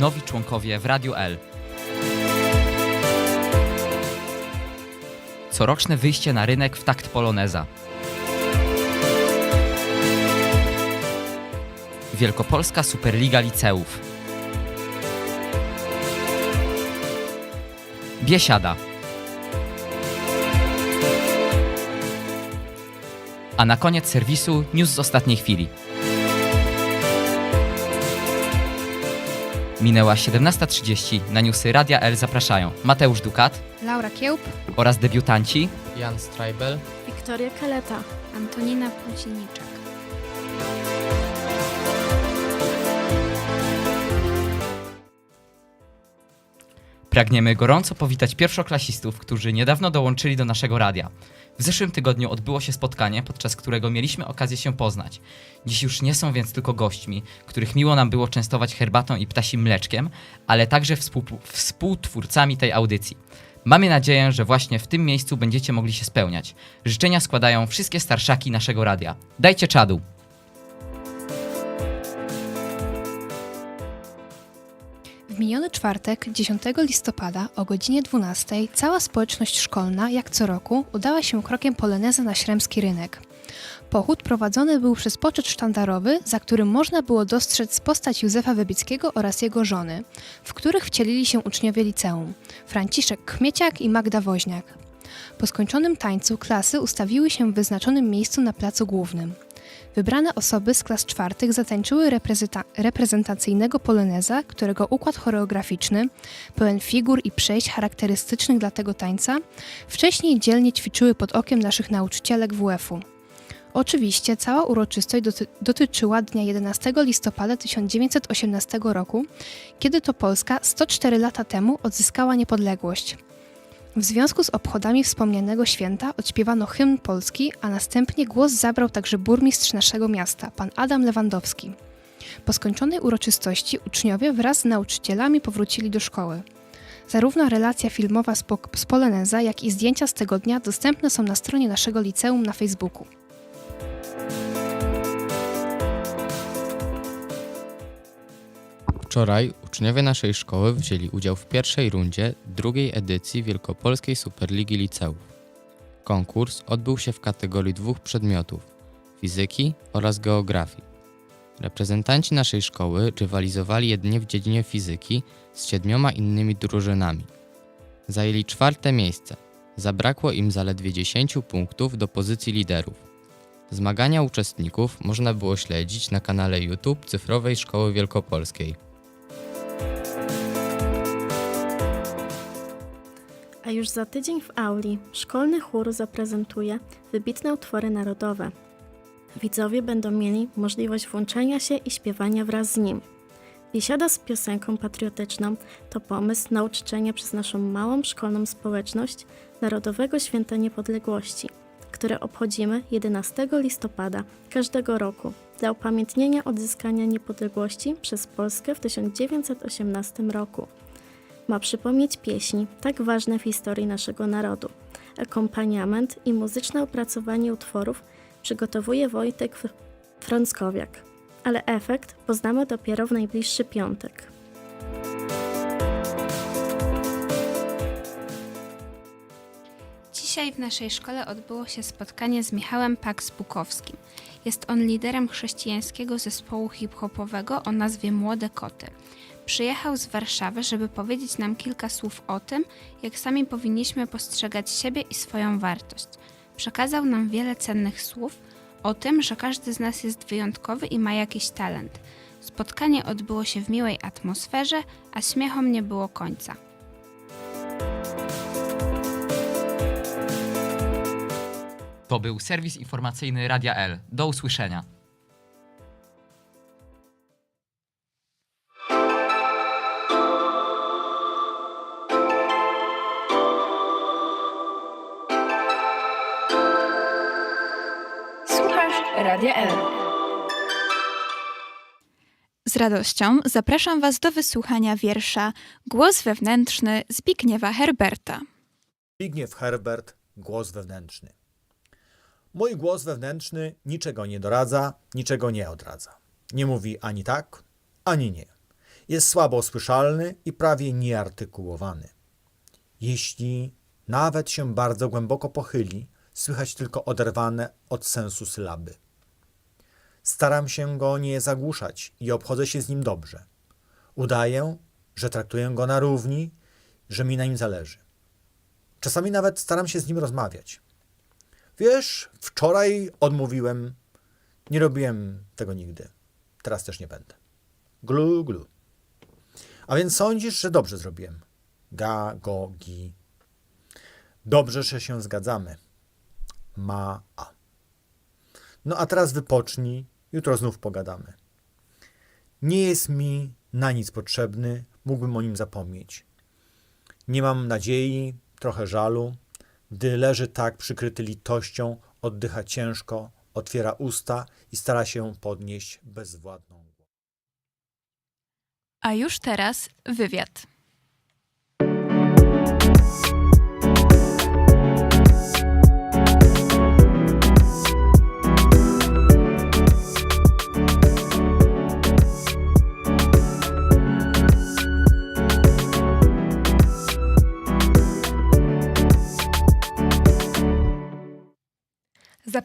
nowi członkowie w Radiu L. Coroczne wyjście na rynek w takt poloneza. Wielkopolska Superliga Liceów. Biesiada. A na koniec serwisu news z ostatniej chwili. Minęła 17.30. Na newsy Radia L zapraszają Mateusz Dukat Laura Kiełb, oraz debiutanci Jan Streibel. Wiktoria Kaleta. Antonina Płócieniczak. Pragniemy gorąco powitać pierwszoklasistów, którzy niedawno dołączyli do naszego radia. W zeszłym tygodniu odbyło się spotkanie, podczas którego mieliśmy okazję się poznać. Dziś już nie są więc tylko gośćmi, których miło nam było częstować herbatą i ptasim mleczkiem, ale także współ- współtwórcami tej audycji. Mamy nadzieję, że właśnie w tym miejscu będziecie mogli się spełniać. Życzenia składają wszystkie starszaki naszego radia. Dajcie czadu! Miniony czwartek, 10 listopada o godzinie 12 cała społeczność szkolna, jak co roku, udała się krokiem poloneza na Śremski Rynek. Pochód prowadzony był przez poczet sztandarowy, za którym można było dostrzec postać Józefa Wybickiego oraz jego żony, w których wcielili się uczniowie liceum Franciszek Kmieciak i Magda Woźniak. Po skończonym tańcu klasy ustawiły się w wyznaczonym miejscu na placu głównym. Wybrane osoby z klas czwartych zatańczyły reprezenta- reprezentacyjnego poloneza, którego układ choreograficzny, pełen figur i przejść charakterystycznych dla tego tańca, wcześniej dzielnie ćwiczyły pod okiem naszych nauczycielek WF-u. Oczywiście cała uroczystość doty- dotyczyła dnia 11 listopada 1918 roku, kiedy to Polska 104 lata temu odzyskała niepodległość. W związku z obchodami wspomnianego święta odśpiewano hymn polski, a następnie głos zabrał także burmistrz naszego miasta, pan Adam Lewandowski. Po skończonej uroczystości uczniowie wraz z nauczycielami powrócili do szkoły. Zarówno relacja filmowa z, po- z jak i zdjęcia z tego dnia dostępne są na stronie naszego liceum na Facebooku. Wczoraj uczniowie naszej szkoły wzięli udział w pierwszej rundzie drugiej edycji Wielkopolskiej Superligi Liceów. Konkurs odbył się w kategorii dwóch przedmiotów fizyki oraz geografii. Reprezentanci naszej szkoły rywalizowali jedynie w dziedzinie fizyki z siedmioma innymi drużynami. Zajęli czwarte miejsce. Zabrakło im zaledwie 10 punktów do pozycji liderów. Zmagania uczestników można było śledzić na kanale YouTube Cyfrowej Szkoły Wielkopolskiej. A już za tydzień w auli szkolny chór zaprezentuje wybitne utwory narodowe. Widzowie będą mieli możliwość włączenia się i śpiewania wraz z nim. Biesiada z piosenką patriotyczną to pomysł na uczczenie przez naszą małą szkolną społeczność Narodowego Święta Niepodległości, które obchodzimy 11 listopada każdego roku dla upamiętnienia odzyskania niepodległości przez Polskę w 1918 roku ma przypomnieć pieśni, tak ważne w historii naszego narodu. Akompaniament i muzyczne opracowanie utworów przygotowuje Wojtek Fr- Frąckowiak, ale efekt poznamy dopiero w najbliższy piątek. Dzisiaj w naszej szkole odbyło się spotkanie z Michałem Pax-Bukowskim. Jest on liderem chrześcijańskiego zespołu hip-hopowego o nazwie Młode Koty. Przyjechał z Warszawy, żeby powiedzieć nam kilka słów o tym, jak sami powinniśmy postrzegać siebie i swoją wartość. Przekazał nam wiele cennych słów o tym, że każdy z nas jest wyjątkowy i ma jakiś talent. Spotkanie odbyło się w miłej atmosferze, a śmiechom nie było końca. To był serwis informacyjny Radia L. Do usłyszenia. Słuchasz Radia L. Z radością zapraszam Was do wysłuchania wiersza Głos wewnętrzny Zbigniewa Herberta. Zbigniew Herbert, głos wewnętrzny. Mój głos wewnętrzny niczego nie doradza, niczego nie odradza. Nie mówi ani tak, ani nie. Jest słabo słyszalny i prawie nieartykułowany. Jeśli nawet się bardzo głęboko pochyli, słychać tylko oderwane od sensu sylaby. Staram się go nie zagłuszać i obchodzę się z nim dobrze. Udaję, że traktuję go na równi, że mi na nim zależy. Czasami nawet staram się z nim rozmawiać. Wiesz, wczoraj odmówiłem, nie robiłem tego nigdy. Teraz też nie będę. Glu, glu. A więc sądzisz, że dobrze zrobiłem? Ga, go, gi. Dobrze, że się zgadzamy. Ma, a. No a teraz wypocznij, jutro znów pogadamy. Nie jest mi na nic potrzebny, mógłbym o nim zapomnieć. Nie mam nadziei, trochę żalu, gdy leży tak przykryty litością, oddycha ciężko, otwiera usta i stara się podnieść bezwładną głowę. A już teraz wywiad.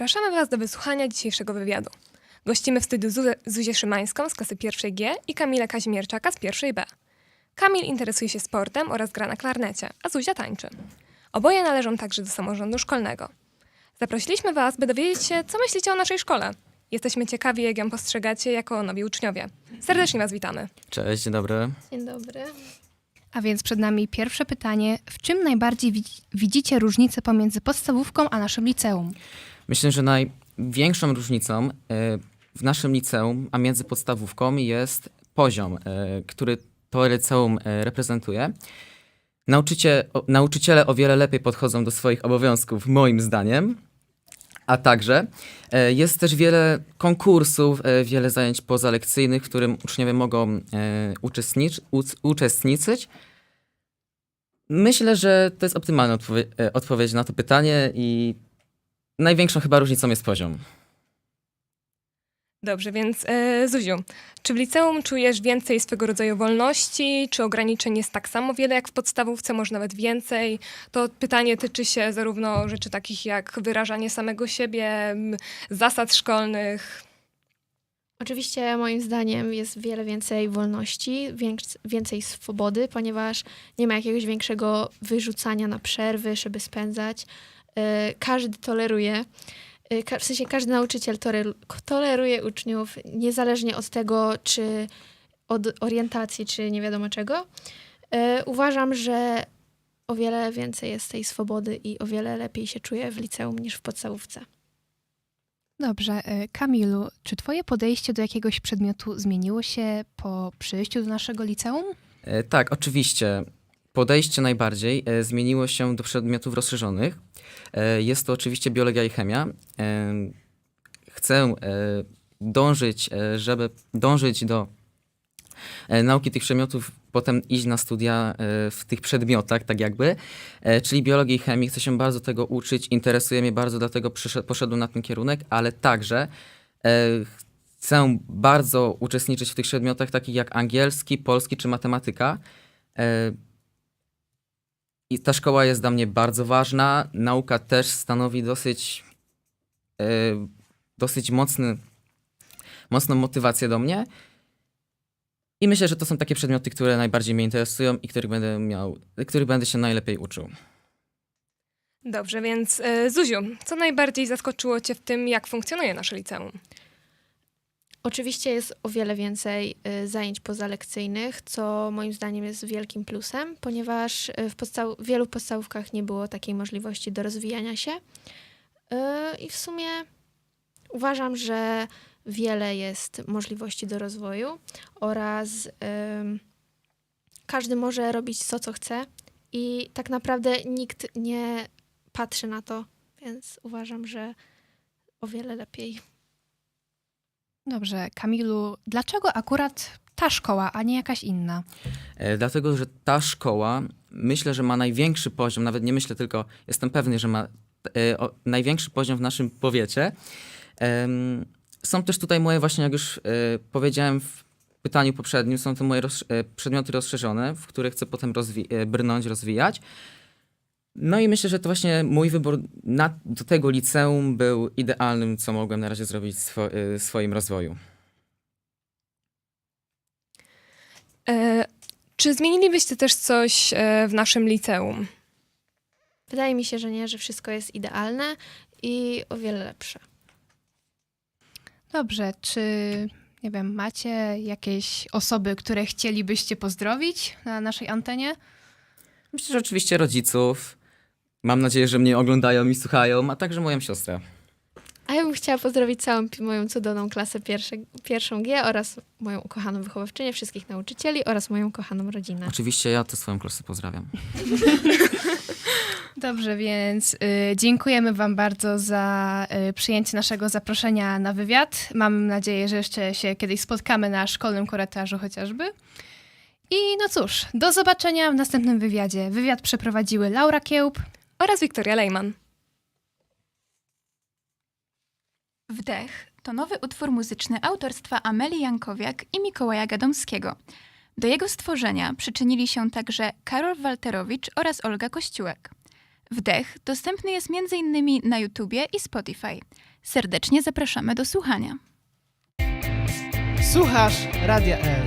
Zapraszamy Was do wysłuchania dzisiejszego wywiadu. Gościmy w studiu Zuzę, Zuzię Szymańską z klasy pierwszej G i Kamila Kazimierczaka z pierwszej B. Kamil interesuje się sportem oraz gra na klarnecie, a Zuzia tańczy. Oboje należą także do samorządu szkolnego. Zaprosiliśmy Was, by dowiedzieć się, co myślicie o naszej szkole. Jesteśmy ciekawi, jak ją postrzegacie jako nowi uczniowie. Serdecznie Was witamy. Cześć, dzień dobry. Dzień dobry. A więc przed nami pierwsze pytanie. W czym najbardziej widzi- widzicie różnicę pomiędzy podstawówką a naszym liceum? Myślę, że największą różnicą e, w naszym liceum, a między podstawówką jest poziom, e, który to liceum e, reprezentuje. Nauczycie, nauczyciele o wiele lepiej podchodzą do swoich obowiązków, moim zdaniem. A także jest też wiele konkursów, wiele zajęć pozalekcyjnych, w którym uczniowie mogą e, uczestnicz, uc- uczestniczyć. Myślę, że to jest optymalna odpowie- odpowiedź na to pytanie i największą chyba różnicą jest poziom. Dobrze, więc e, Zuziu, czy w liceum czujesz więcej swego rodzaju wolności, czy ograniczeń jest tak samo wiele jak w podstawówce, może nawet więcej? To pytanie tyczy się zarówno rzeczy takich jak wyrażanie samego siebie, m, zasad szkolnych. Oczywiście moim zdaniem jest wiele więcej wolności, więks- więcej swobody, ponieważ nie ma jakiegoś większego wyrzucania na przerwy, żeby spędzać. E, Każdy toleruje, e, w sensie każdy nauczyciel toler- toleruje uczniów, niezależnie od tego, czy od orientacji, czy nie wiadomo czego. E, Uważam, że o wiele więcej jest tej swobody i o wiele lepiej się czuję w liceum niż w podstawówce. Dobrze, Kamilu, czy twoje podejście do jakiegoś przedmiotu zmieniło się po przyjściu do naszego liceum? Tak, oczywiście. Podejście najbardziej e, zmieniło się do przedmiotów rozszerzonych. E, Jest to oczywiście biologia i chemia. E, Chcę e, dążyć, e, żeby dążyć do e, nauki tych przedmiotów, potem iść na studia e, w tych przedmiotach, tak jakby, E, czyli biologii i chemii. Chcę się bardzo tego uczyć, interesuje mnie bardzo, dlatego poszedłem na ten kierunek, ale także e, chcę bardzo uczestniczyć w tych przedmiotach takich jak angielski, polski czy matematyka. E, I ta szkoła jest dla mnie bardzo ważna. Nauka też stanowi dosyć, e, dosyć mocny, mocną motywację do mnie. I myślę, że to są takie przedmioty, które najbardziej mnie interesują i których będę miał, których będę się najlepiej uczył. Dobrze, więc e, Zuziu, co najbardziej zaskoczyło Cię w tym, jak funkcjonuje nasze liceum? Oczywiście jest o wiele więcej y, zajęć pozalekcyjnych, co moim zdaniem jest wielkim plusem, ponieważ y, w wielu podstawówkach nie było takiej możliwości do rozwijania się. Y, I w sumie uważam, że wiele jest możliwości do rozwoju oraz każdy może robić to, co chce i tak naprawdę nikt nie patrzy na to, więc uważam, że o wiele lepiej. Dobrze, Kamilu, dlaczego akurat ta szkoła, a nie jakaś inna? E, Dlatego, że ta szkoła myślę, że ma największy poziom, nawet nie myślę, tylko jestem pewny, że ma e, o, największy poziom w naszym powiecie. Są też tutaj moje właśnie, jak już e, powiedziałem w pytaniu poprzednim, są to moje przedmioty rozszerzone, w które chcę potem rozwi- brnąć, rozwijać. No i myślę, że to właśnie mój wybór na, do tego liceum był idealnym, co mogłem na razie zrobić w swo- e, swoim rozwoju. E, czy zmienilibyście też coś e, w naszym liceum? Wydaje mi się, że nie, że wszystko jest idealne i o wiele lepsze. Dobrze, czy nie wiem, macie jakieś osoby, które chcielibyście pozdrowić na naszej antenie? Myślę, że oczywiście rodziców. Mam nadzieję, że mnie oglądają i słuchają, a także moją siostrę. A ja bym chciała pozdrowić całą pi- moją cudowną klasę pierwsze, pierwszą G oraz moją ukochaną wychowawczynię, wszystkich nauczycieli oraz moją kochaną rodzinę. Oczywiście ja tę swoją klasę pozdrawiam. Dobrze, więc y, dziękujemy Wam bardzo za y, przyjęcie naszego zaproszenia na wywiad. Mam nadzieję, że jeszcze się kiedyś spotkamy na szkolnym korytarzu chociażby. I no cóż, do zobaczenia w następnym wywiadzie. Wywiad przeprowadziły Laura Kiełb. Oraz Wiktoria Lejman. Wdech to nowy utwór muzyczny autorstwa Amelii Jankowiak i Mikołaja Gadomskiego. Do jego stworzenia przyczynili się także Karol Walterowicz oraz Olga Kościółek. Wdech dostępny jest m.in. na YouTubie i Spotify. Serdecznie zapraszamy do słuchania. Słuchasz Radia L.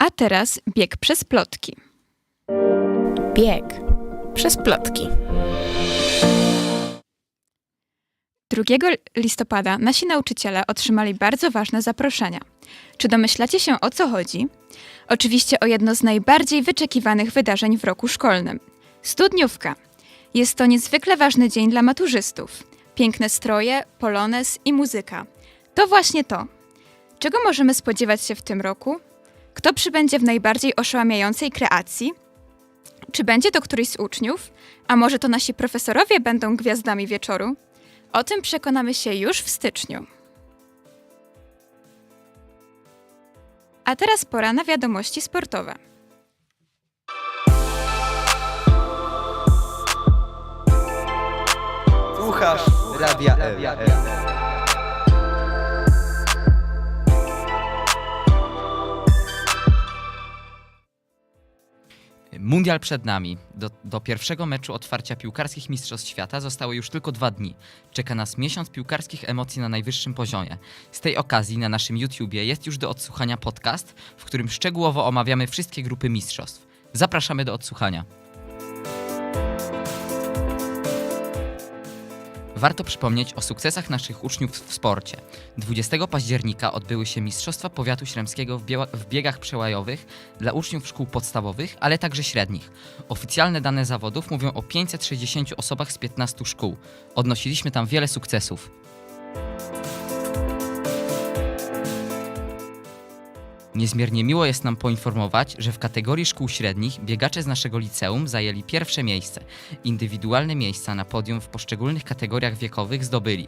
A teraz bieg przez plotki. Bieg przez plotki. 2 listopada nasi nauczyciele otrzymali bardzo ważne zaproszenia. Czy domyślacie się o co chodzi? Oczywiście o jedno z najbardziej wyczekiwanych wydarzeń w roku szkolnym studniówka. Jest to niezwykle ważny dzień dla maturzystów. Piękne stroje, polonez i muzyka. To właśnie to. Czego możemy spodziewać się w tym roku? Kto przybędzie w najbardziej oszałamiającej kreacji? Czy będzie to któryś z uczniów? A może to nasi profesorowie będą gwiazdami wieczoru? O tym przekonamy się już w styczniu. A teraz pora na wiadomości sportowe. Słuchasz Radia L. Mundial przed nami. Do, do pierwszego meczu otwarcia piłkarskich Mistrzostw Świata zostały już tylko dwa dni. Czeka nas miesiąc piłkarskich emocji na najwyższym poziomie. Z tej okazji na naszym YouTubie jest już do odsłuchania podcast, w którym szczegółowo omawiamy wszystkie grupy mistrzostw. Zapraszamy do odsłuchania. Warto przypomnieć o sukcesach naszych uczniów w sporcie. 20 października odbyły się Mistrzostwa Powiatu Śremskiego w, w biegach przełajowych dla uczniów szkół podstawowych, ale także średnich. Oficjalne dane zawodów mówią o 560 osobach z 15 szkół. Odnosiliśmy tam wiele sukcesów. Niezmiernie miło jest nam poinformować, że w kategorii szkół średnich biegacze z naszego liceum zajęli pierwsze miejsce. Indywidualne miejsca na podium w poszczególnych kategoriach wiekowych zdobyli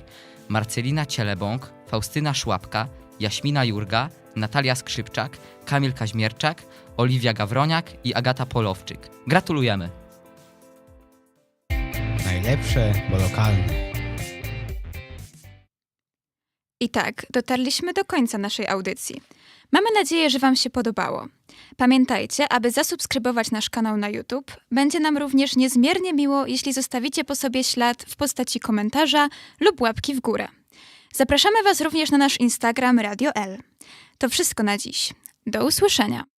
Marcelina Cielebąk, Faustyna Szłapka, Jaśmina Jurga, Natalia Skrzypczak, Kamil Kaźmierczak, Oliwia Gawroniak i Agata Polowczyk. Gratulujemy! Najlepsze, bo lokalne. I tak, dotarliśmy do końca naszej audycji. Mamy nadzieję, że Wam się podobało. Pamiętajcie, aby zasubskrybować nasz kanał na YouTube. Będzie nam również niezmiernie miło, jeśli zostawicie po sobie ślad w postaci komentarza lub łapki w górę. Zapraszamy Was również na nasz Instagram Radio L. To wszystko na dziś. Do usłyszenia.